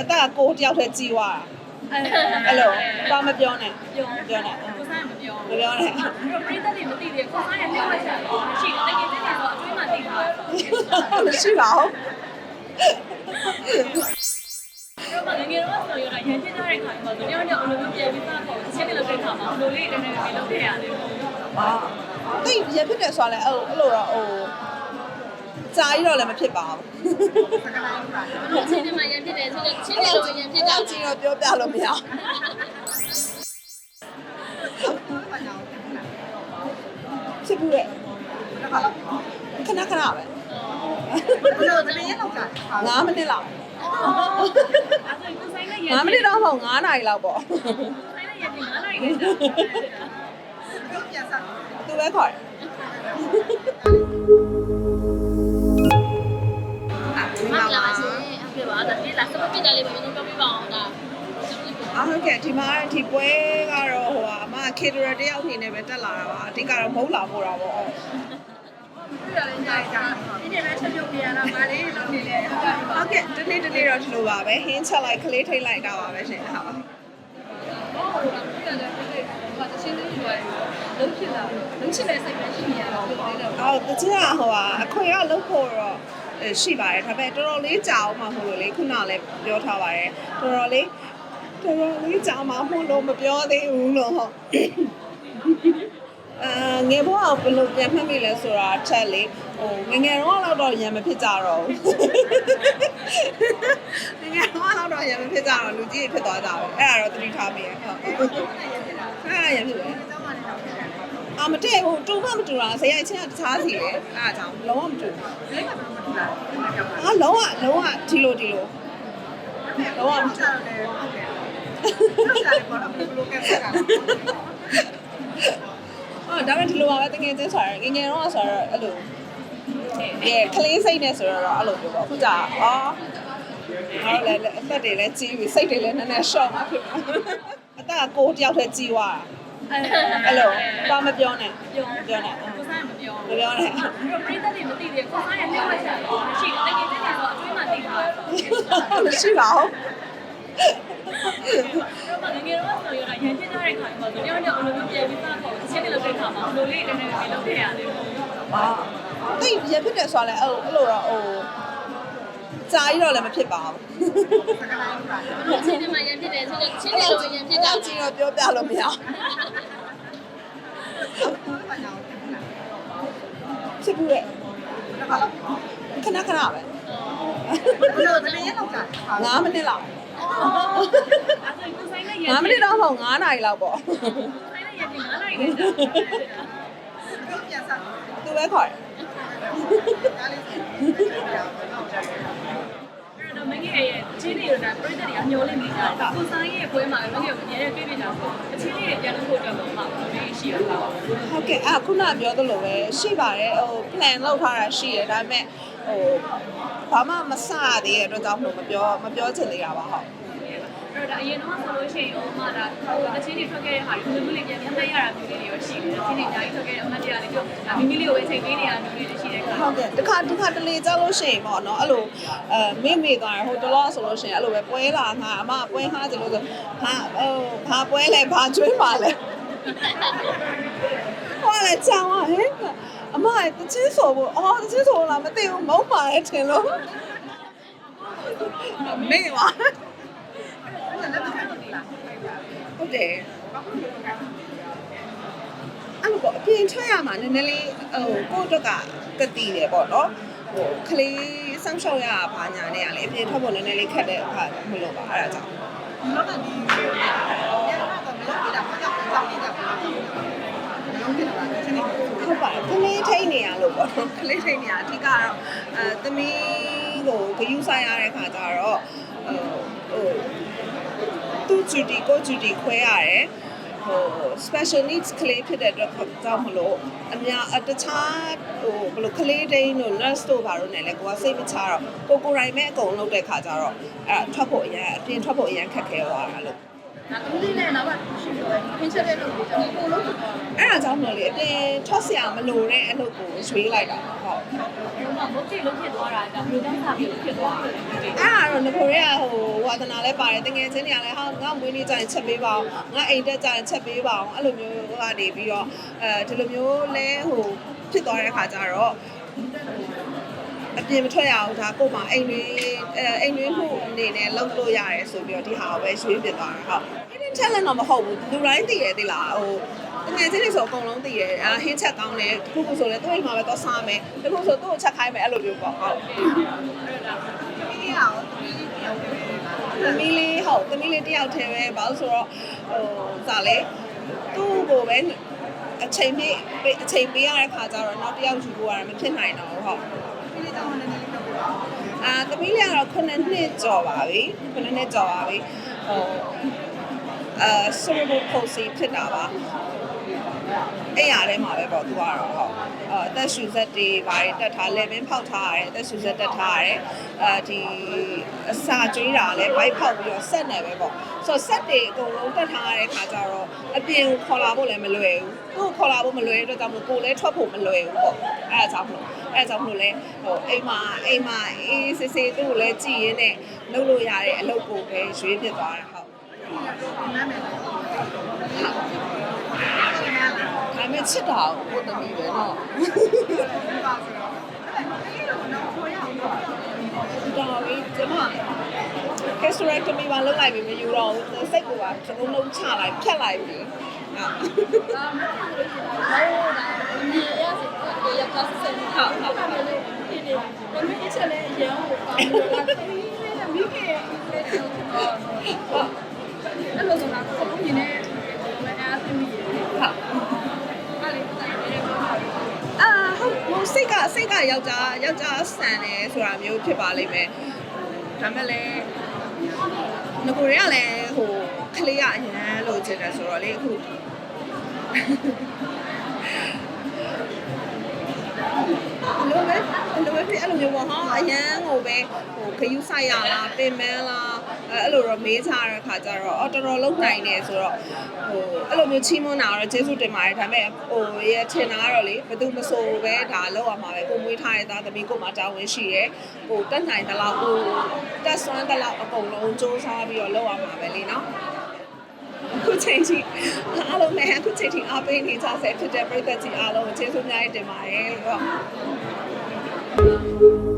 အသက်ကကိုတယောက်တည်းကြီးသွားတာအဲ့လိုဘာမပြောနဲ့ပြောမပြောနဲ့ကိုစားမပြောမပြောနဲ့ပြိတ္တတွေမသိသေးဘူးကိုစားရဲ့လက်ဝက်ချက်ရှိတယ်တကယ်တည်းကတော့အတွေးမှသိတာမရှိပါဘူးတော့ငငယ်တော့ဆိုရတာရန်ဖြစ်ကြတဲ့ခါမှာဆိုတော့တော့အလိုမျိုးပြန်ပြီးသားပေါ့တစ်ချက်တည်းလောက်တဲ့ခါမှာအလိုလေးတည်းတည်းလောက်ခဲ့ရတယ်အာတိတ်ရဖြစ်တယ်ဆိုတော့လည်းအဲ့အဲ့လိုတော့ဟိုကြာကြီးတော့လည်းမဖြစ်ပါဘူးဘလို့ချင်းနေမှာရန်ဖြစ် တယ်ဆိုတော့ချင်းနေလို့ရန်ဖြစ်ကြအဲ့ကြီးတော့ပြောပြလို့မရဖြစ်ဘူးတဲ့ခဏခဏပဲဘလို့တည်းရတော့က9မိနစ်လောက်အဲ့ဒါကိုဆိုင်နဲ့ရန်9မိနစ်တော့မဟုတ်9နာရီလောက်ပေါ့ဆိုင်နဲ့ရန်ဒီ9နိုင်နေတာသူပဲခေါ်တယ် ပါဒါဒီလာစပပြတယ်လေးပဲကျွန်တော်ပြောပြပါအောင်ဒါအားဟုတ်ကဲ့ဒီမှာဒီပွဲကတော့ဟိုဟာအမကေတရတယောက်အနေနဲ့ပဲတက်လာတာပါအဓိကတော့မဟုတ်လာမို့တာပေါ့ပြရတယ်ကြာကြာဒီနေ့ပဲချက်ပြုတ်ပြရတာဗာလေးလုပ်နေတယ်ဟုတ်ကဲ့ပါဟုတ်ကဲ့ဒီနေ့ဒီနေ့တော့ဒီလိုပါပဲဟင်းချက်လိုက်ကလေးထိတ်လိုက်တာပါပဲရှင်ဟုတ်ဟုတ်ဟုတ်ပြရတယ်ဒီနေ့ဘာတချင်းလေးတွေလုံးဖြစ်လာလုံးချစ်တဲ့စိတ်ပဲရှိနေရတော့ပြောနေတော့အော်တချင်ကဟိုဟာအခွင့်အလုပ်ဖို့တော့အဲ ရှိပါတယ်ဒါပေမဲ့တော်တော်လေးကြာအောင်မှဟိုလိုလေခုနလည်းပြောထားပါတယ်တော်တော်လေးတော်တော်လေးကြာမှဟိုလိုမပြောသေးဘူးလို့ဟုတ်အာငယ်ဘဝကဘယ်လိုပြန်မှတ်မိလဲဆိုတာအချက်လေဟိုငယ်ငယ်တော့တော့ရံမဖြစ်ကြတော့ဘူးငယ်ငယ်တော့တော့ရံမဖြစ်ကြတော့လူကြီးတွေဖြစ်သွားကြတယ်အဲ့ဒါတော့သတိထားမိရဟုတ်အဲ့ဒါရံဖြစ်တယ်အာမတည့်ဘူးတူမမတူတာဇေယျချင်းကတခြားစီလေအဲ့ဒါကြောင့်လုံးဝမတူဘူး အာလုံးဝလုံးဝဒီလိုဒီလိုလုံးဝမတူအော်ဒါပေမဲ့ဒီလိုပါပဲတကယ်ချင်းဆိုရငယ်ငယ်တော့ဆိုတော့အဲ့လိုအဲကလေးစိတ်နဲ့ဆိုတော့အဲ့လိုပြောပေါ့ခုကြာအော်ဟုတ်လေအသက်တွေလည်းကြီးပြီစိတ်တွေလည်းနည်းနည်း short မှဖြစ်ပါအသက်ကကိုတယောက်တည်းကြီးသွားတာအဲ့လိုဘာမပြောနဲ့ပြောမပြောနဲ့ကိုစားမပြောမပြောနဲ့ပြိတ္တတွေမသိသေးဘူးကိုစားရဲ့လက်ဝက်ချက်ရှိတယ်တကယ်တည်းကတော့အတွေးမှသိတာ မရှိပါဘူးတော့ငငယ်တော့ဆိုရတာရန်ဖြစ်ကြတဲ့ခါမှာဆိုတော့တော့အလိုမျိုးပြန်ပြီးသားပေါ့တစ်ချက်တည်းလောက်တဲ့ခါမှာအလိုလေးတည်းတည်းလောက်ခဲ့ရတယ်အာတိတ်ရဖြစ်တယ်ဆိုတော့လည်းအဲ့လိုတော့ဟိုကြာကြီးတော့လည်းမဖြစ်ပါဘူးဘလို့ချင်းနေမှာရန်ဖြစ်တယ်ဆိုတော့ချင်းနေလို့ရန်ဖြစ်ကြအဲ့ကြီးတော့ပြောပြလို့မရဖြစ်ဘူးတဲ့ခဏခဏပဲဘလို့တည်းရတော့က 9မိနစ်လောက်အဲ့ဒါကိုဆိုင်နဲ့ရန်9မိနစ်တော့မဟုတ်9နာရီလောက်ပေါ့ဆိုင်နဲ့ရန်ဒီ9နိုင်နေတာသူပဲခေါ်တယ်အဲ့တော့ မင်းရဲ့ချင်းနေရတာပြိတ္တတွေကညှိုးနေနေကြတာကိုဆိုင်ရဲ့ပွဲမှာမင်းရဲ့အများနဲ့တွေ့ပြတာဆိုအချင်းလေးတွေပြန်လို့ဖို့အတွက်ပေါ့မှာမင်းရှိရတာဟုတ်ကဲ့အဲ့ခုနပြောသလိုပဲရှိပါတယ်ဟို plan လုပ်ထားတာရှိတယ်ဒါပေမဲ့ဟိုဘာမှမစရသေးတဲ့အတွက်ကြောင့်မပြောမပြောချင်သေးတာပါဟုတ် အဲ့တော့အရင်တော့ဆိုလို့ရှိရင်ဟိုမှဒါဟိုတချင်းတွေထွက်ခဲ့တဲ့ဟာတွေဘယ်လိုလေးပြန်ပြန်မှတ်ရတာမျိုးလေးတွေရောရှိတယ်တချင်းတွေအများကြီးထွက်ခဲ့တဲ့အမှတ်တရလေးတို့ဒါမိမိလေးကိုပဲချိန်ပေးနေရတာမျိုးလေးတွေရှိတဲ့အခါဟုတ်ကဲ့တခါတခါတလေကြောက်လို့ရှိရင်ပေါ့နော်အဲ့လိုအဲမေ့မေ့သွားတယ်ဟိုတလောဆိုလို့ရှိရင်အဲ့လိုပဲပွဲလာငါအမပွဲငါကြလို့ဆိုဟာဟိုဘာပွဲလဲဘာကျွေးပါလဲဟောလေချောင်းอ่ะဟဲ့အမတချင်းဆိုဖို့အော်တချင်းဆိုလားမသိဘူးမုန်းပါရဲ့ထင်လို့မေ့ပါ ဟုတ်တယ်အဲ့လိုပေါ့အပြင်ထွက်ရမှာနည်းနည်းလေးဟိုကိုယ့်အတွက်ကကတိတယ်ပေါ့နော်ဟိုကလေးစောင့်ရှောက်ရတာဘာညာနဲ့ကလည်းအပြင်ထွက်ဖို့နည်းနည်းလေးခက်တဲ့အခါမလို့ပါအဲ့ဒါကြောင့်ဟုတ်ပါတယ်ကလေးထိတ်နေရလို့ပေါ့နော်ကလေးထိတ်နေရအဓိကတော့အဲသမီးကိုဂယူးဆိုင်ရတဲ့ခါကျတော့ဟိုဟို သူဂျူတီကိုဂျူတီခွဲရတယ်ဟို special needs ကလေးဖြစ်တဲ့အတွက်ကြောင့်မလို့အများအတခြားဟိုဘယ်လိုကလေးတိန်းတို့ nurse တို့ဘာလို့နေလဲကိုကစိတ်မချတော့ကိုကိုယ်တိုင်ပဲအကုန်လုပ်တဲ့ခါကျတော့အဲ့ဒါထွက်ဖို့အရင်အပြင်ထွက်ဖို့အရင်ခက်ခဲသွားတာလို့ဒါသမီးလေးနဲ့နောက်ကရှိလို့ပဲခင်းချက်တဲ့လုပ်ကိုကျွန်တော်ပို့လို့ဖြစ်သွားတယ်အဲ့ဒါ ကြောင့်မလို့လေအပြင်ထွက်เสียမလို့တဲ့အလုပ်ကိုရွေးလိုက်တာဟုတ် ဒီမှာမုတ်တိလုံးဖြစ်သွားတာကဘယ်လိုလဲစားပြီးဖြစ်သွားတာလဲ အဲ့ဒါတော့ငကိုရဲကဟိုဝါသနာလဲပါတယ်တကယ်ချင်းနေရလဲဟာငါမွေးနေ့ကျရင်ချက်ပေးပါအောင်ငါအိမ်တက်ကျရင်ချက်ပေးပါအောင်အဲ့လိုမျိုးကနေပြီးတော့အဲဒီလိုမျိုးလဲဟိုဖြစ်သွားတဲ့ခါကျတော့အပြင်မထွက်ရအောင်ဒါကို့မှာအိမ်တွေအဲအိမ်တွေမှုအနေနဲ့လုပ်လို့ရတယ်ဆိုပြီးတော့ဒီဟာကိုပဲရွေးပြသွားတာဟုတ် hidden talent တော့မဟုတ်ဘူးလူတိုင်းသိတယ်သိလားဟိုတကယ်ချင်းနေဆိုအကုန်လုံးသိတယ်အာဟင်းချက်ကောင်းတယ်ခုခုဆိုလဲသူ့အိမ်မှာပဲတော့စားမယ်တခုဆိုသူ့ကိုချက်ခိုင်းမယ်အဲ့လိုမျိုးပေါ့ဟုတ်သမီးလေးဟုတ်သမီးလေးတယောက်တည်းပဲဘာလို့ဆိုတော့ဟိုစာလေသူ့ကိုပဲအချိန်ပြည့်အချိန်ပေးရတဲ့ခါကျတော့နောက်တစ်ယောက်ယူဖို့ရတယ်မဖြစ်နိုင်တော့ဘူးဟုတ်အာသမီးလေးကတော့9နှစ်ကျော်ပါပြီ9နှစ်ကျော်ပါပြီဟို အာ cerebral palsy ဖြစ်တာပါအဲ့ရထဲမှာပဲပေါ့သူကတော့ဟုတ်အသက်ရှူဆက်တွေဘာတွေတက်ထား level ဖောက်ထားရတယ်အသက်ရှူဆက်တက်ထားရတယ်အဲဒီအစာကျွေးတာလည်းဘိုက်ဖောက်ပြီးတော့ဆက်နေပဲပေါ့ဆိုတော့ဆက်တွေအကုန်လုံးတက်ထားရတဲ့ခါကျတော့အပြင်ကိုခေါ်လာဖို့လည်းမလွယ်ဘူးသူ့ကိုခေါ်လာဖို့မလွယ်တဲ့အတွက်ကြောင့်မို့ကိုယ်လည်းထွက်ဖို့မလွယ်ဘူးပေါ့အဲ့ဒါကြောင့်မလို့အဲ့ဒါကြောင့်မလို့လဲဟိုအိမ်မှာအိမ်မှာအေးစစ်စစ်သူ့ကိုလည်းကြည်ရင်းနဲ့လုပ်လို့ရတဲ့အလုပ်ကိုပဲရွေးဖြစ်သွားတာဟုတ် ဒါမဲ့ချစ်တာကိုသမီးပဲနော်ဒါဝေးကျမ hysterectomy ပါလုပ်လိုက်ပြီမယူတော့ဘူးစိတ်ကပါစကုံးလုံးချလိုက်ဖြတ်လိုက်ပြီဟုတ်ဒါမှမဟုတ်လို့ရှိရင်တော့ဒါဒီရစီရက်ကဆက်နေဟုတ်ဟုတ်တယ်လေဒီနေ့ဒါပေမဲ့ချက်လည်းရအောင်ပါလို့လားသမီးလေးနဲ့မိခင်လေးတွေတော့ ယောက်ျားယောက်ျားဆန်တယ်ဆိုတာမျိုးဖြစ်ပါလိမ့်မယ်ဒါမဲ့လည်းငကိုတွေကလည်းဟိုကလေးကအရန်လို့ချင်တယ်ဆိုတော့လေအခုအလိုပဲအလိုပဲဖြစ်အဲ့လိုမျိုးပေါ့ဟာအရန်ဟိုပဲဟိုခယူးဆိုင်ရလားပင်မန်းလား အဲ့အဲ့လိုတော့မေးချတဲ့ခါကျတော့အော်တော်တော်လုံးနိုင်နေဆိုတော့ဟိုအဲ့လိုမျိုးချီးမွမ်းတာတော့ကျေးဇူးတင်ပါတယ်ဒါပေမဲ့ဟိုရထင်တာကတော့လေဘယ်သူမဆိုပဲဒါလောက်ရမှာပဲကိုမွေးထားတဲ့သားသမီးကိုမှတာဝန်ရှိရဲဟိုတက်နိုင်တဲ့လောက်ဟိုတက်ဆွမ်းတဲ့လောက်အကုန်လုံးစူးစမ်းပြီးတော့လောက်ရမှာပဲလေနော်ခုချိန်ကြီးအားလုံးနဲ့အခုချိန်ကြီးအားပေးနေကြဆဲဖြစ်တဲ့ပြည်သက်ကြီးအားလုံးကိုကျေးဇူးအများကြီးတင်ပါတယ်လို့